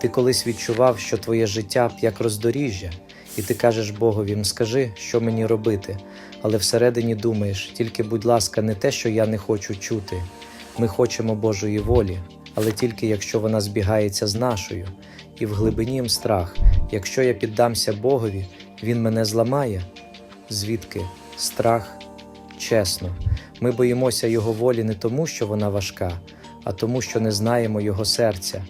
Ти колись відчував, що твоє життя як роздоріжжя, і ти кажеш Богові, скажи, що мені робити, але всередині думаєш, тільки, будь ласка, не те, що я не хочу чути. Ми хочемо Божої волі, але тільки якщо вона збігається з нашою, і в глибині їм страх, якщо я піддамся Богові, Він мене зламає. Звідки? Страх? Чесно, ми боїмося Його волі не тому, що вона важка, а тому, що не знаємо Його серця.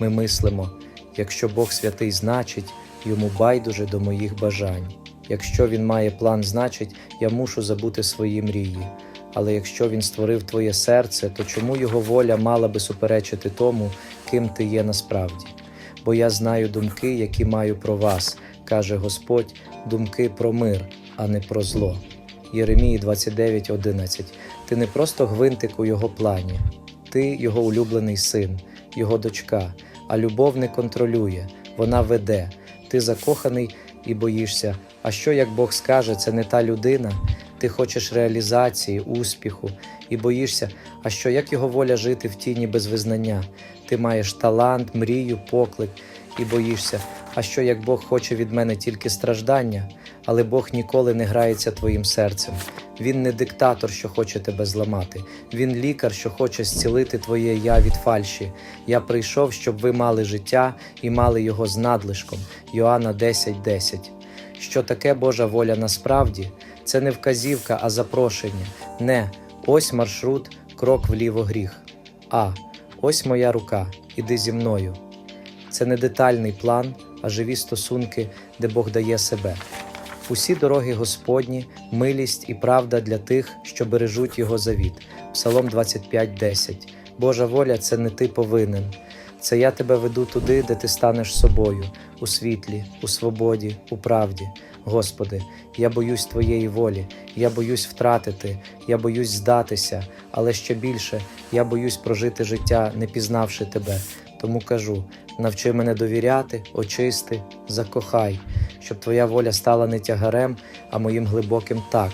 Ми мислимо, якщо Бог святий, значить, йому байдуже до моїх бажань. Якщо він має план, значить, я мушу забути свої мрії. Але якщо він створив твоє серце, то чому його воля мала би суперечити тому, ким ти є насправді? Бо я знаю думки, які маю про вас, каже Господь, думки про мир, а не про зло. Єремії 29.11 Ти не просто гвинтик у його плані, ти його улюблений син, його дочка, а любов не контролює, вона веде. Ти закоханий і боїшся. А що як Бог скаже, це не та людина? Ти хочеш реалізації, успіху і боїшся, а що як його воля жити в тіні без визнання? Ти маєш талант, мрію, поклик і боїшся. А що як Бог хоче від мене тільки страждання, але Бог ніколи не грається твоїм серцем. Він не диктатор, що хоче тебе зламати. Він лікар, що хоче зцілити твоє я від фальші. Я прийшов, щоб ви мали життя і мали його з надлишком. Йоанна 10.10. Що таке Божа воля насправді? Це не вказівка, а запрошення. Не ось маршрут, крок вліво гріх. А ось моя рука, іди зі мною. Це не детальний план, а живі стосунки, де Бог дає себе. Усі дороги Господні, милість і правда для тих, що бережуть Його завіт. Псалом 25.10. Божа воля це не ти повинен. Це я тебе веду туди, де ти станеш собою, у світлі, у свободі, у правді. Господи, я боюсь Твоєї волі, я боюсь втратити, я боюсь здатися, але ще більше я боюсь прожити життя, не пізнавши Тебе. Тому кажу: навчи мене довіряти, очисти, закохай, щоб Твоя воля стала не тягарем, а моїм глибоким так.